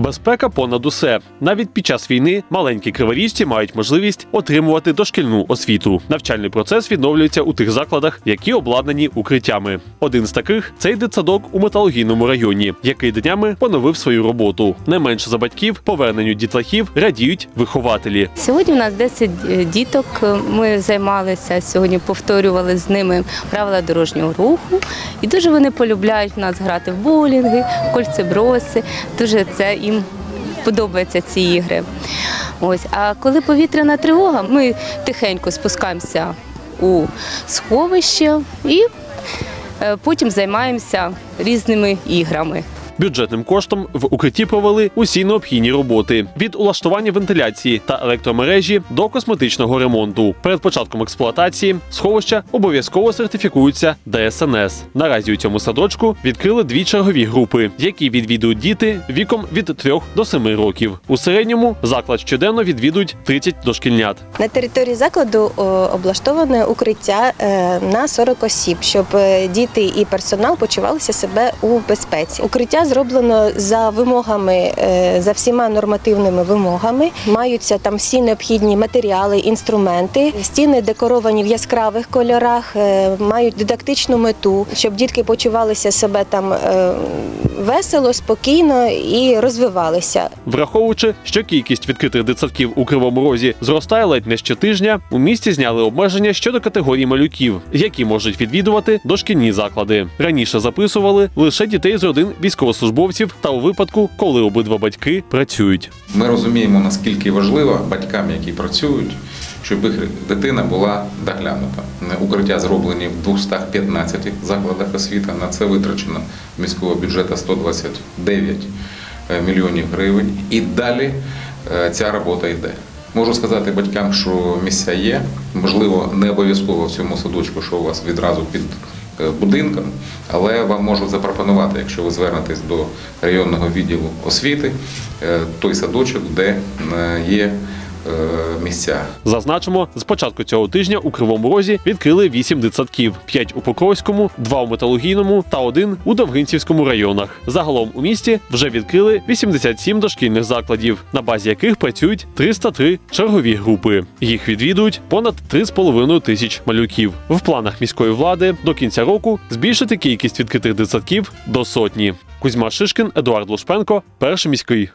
Безпека понад усе. Навіть під час війни маленькі криворіжці мають можливість отримувати дошкільну освіту. Навчальний процес відновлюється у тих закладах, які обладнані укриттями. Один з таких цей дитсадок у металургійному районі, який днями поновив свою роботу. Не менше за батьків поверненню дітлахів радіють вихователі. Сьогодні у нас 10 діток. Ми займалися сьогодні, повторювали з ними правила дорожнього руху. І дуже вони полюбляють нас грати в боулінги, кольцеброси. Дуже це їм подобаються ці ігри. Ось, а коли повітряна тривога, ми тихенько спускаємося у сховище і е, потім займаємося різними іграми. Бюджетним коштом в укритті провели усі необхідні роботи від улаштування вентиляції та електромережі до косметичного ремонту. Перед початком експлуатації сховища обов'язково сертифікуються ДСНС. Наразі у цьому садочку відкрили дві чергові групи, які відвідують діти віком від 3 до 7 років. У середньому заклад щоденно відвідують 30 дошкільнят. На території закладу облаштоване укриття е, на 40 осіб, щоб е, діти і персонал почувалися себе у безпеці. Укриття зроблено за вимогами, е, за всіма нормативними вимогами. Маються там всі необхідні матеріали, інструменти. Стіни декоровані в яскравих кольорах, е, мають дидактичну мету, щоб дітки почувалися себе там е, весело, спокійно і розвивалися. Враховуючи, що кількість відкритих дитсадків у Кривому Розі зростає ледь не щотижня, у місті зняли обмеження щодо категорії малюків, які можуть відвідувати дошкільні заклади. Раніше записували лише дітей з родин військовослужбовців та у випадку, коли обидва батьки працюють. Ми розуміємо, наскільки важливо батькам, які працюють, щоб їх дитина була доглянута. Укриття зроблені в 215 закладах освіти. На це витрачено міського бюджету 129 мільйонів гривень. І далі е, ця робота йде. Можу сказати батькам, що місця є. Можливо, не обов'язково в цьому садочку, що у вас відразу під е, будинком, але вам можу запропонувати, якщо ви звернетесь до районного відділу освіти, е, той садочок, де е, є місця. Зазначимо, з початку цього тижня у Кривому Розі відкрили 8 дитсадків: 5 у Покровському, 2 у Металургійному та 1 у Довгинцівському районах. Загалом у місті вже відкрили 87 дошкільних закладів, на базі яких працюють 303 чергові групи. Їх відвідують понад 3,5 тисяч малюків. В планах міської влади до кінця року збільшити кількість відкритих дитсадків до сотні. Кузьма Шишкін, Едуард Лушпенко, перший міський.